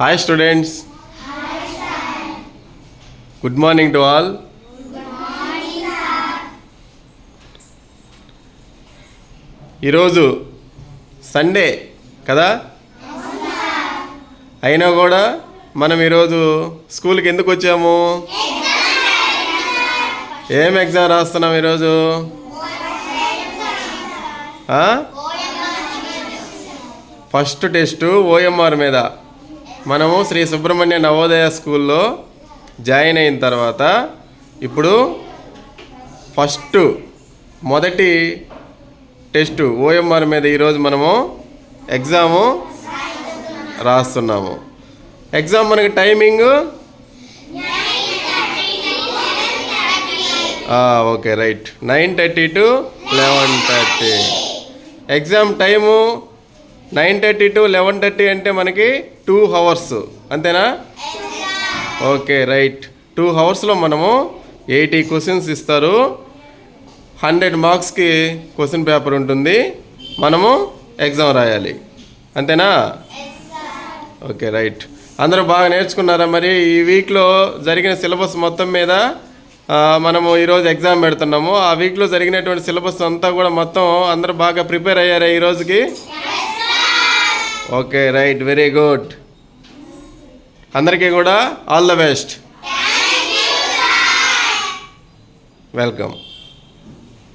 Hi students good morning to all ఈరోజు Sunday కదా? అయినా కూడా మనం ఈరోజు స్కూల్కి ఎందుకు వచ్చాము? ఏం ఎగ్జామ్ రాస్తున్నాం ఈరోజు? ఫస్ట్ టెస్ట్ ఓఎంఆర్ మీద. మనము శ్రీ సుబ్రహ్మణ్య నవోదయ స్కూల్లో జాయిన్ అయిన తర్వాత ఇప్పుడు ఫస్ట్ మొదటి టెస్ట్ ఓఎంఆర్ మీద ఈరోజు మనము ఎగ్జాము రాస్తున్నాము. ఎగ్జామ్ మనకి timing? Okay right. Nine thirty to eleven thirty. Exam time? Nine thirty to eleven thirty అంటే మనకి టూ అవర్స్ అంతేనా? Okay right. టూ అవర్స్లో మనము ఎయిటీ క్వశ్చన్స్ ఇస్తారు. హండ్రెడ్ మార్క్స్కి క్వశ్చన్ పేపర్ ఉంటుంది. మనము ఎగ్జామ్ రాయాలి. అంతేనా? Okay right. అందరూ బాగా నేర్చుకున్నారా మరి? ఈ వీక్లో జరిగిన సిలబస్ మొత్తం మీద మనము ఈరోజు ఎగ్జామ్ పెడుతున్నాము. ఆ వీక్లో జరిగినటువంటి సిలబస్ అంతా కూడా మొత్తం అందరూ బాగా ప్రిపేర్ అయ్యారా ఈ రోజుకి? Okay right very good. అందరికీ కూడా ఆల్ ద బెస్ట్. వెల్కమ్.